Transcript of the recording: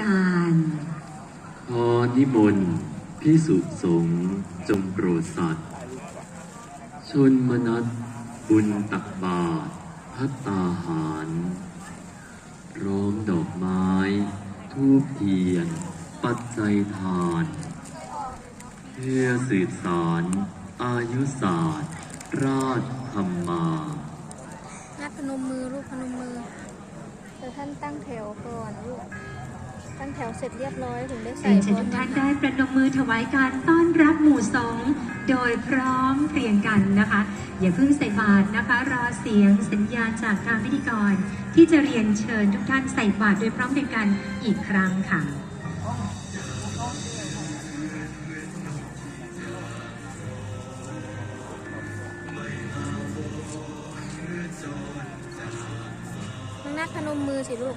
การขอนิมนต์พิสุสงฆ์จงโปรดสัตว์ ชนมนัสบุญตักบาตรพัตตาหารพร้อมดอกไม้ ทูบเทียน ปัจจัยทาน เพื่อสืบสารอายุศาสตร์ ราชธรรมานัดพนมมือลูกพนมมือเดี๋ยวท่านตั้งแถวก่อนลูก ตั้งแถวเสร็จเรียบร้อยถึงได้ใส่เรียนเชิญทุกท่านได้ประนมมือถวายการต้อนรับหมู่สงฆ์โดยพร้อมเพรียงกันนะคะ อย่าเพิ่งใส่บาตรนะคะ รอเสียงสัญญาณจากทางพิธีกร ที่จะเรียนเชิญทุกท่านใส่บาตรโดยพร้อมเพรียงกันอีกครั้งค่ะน้องนัดพนมมือสิลูก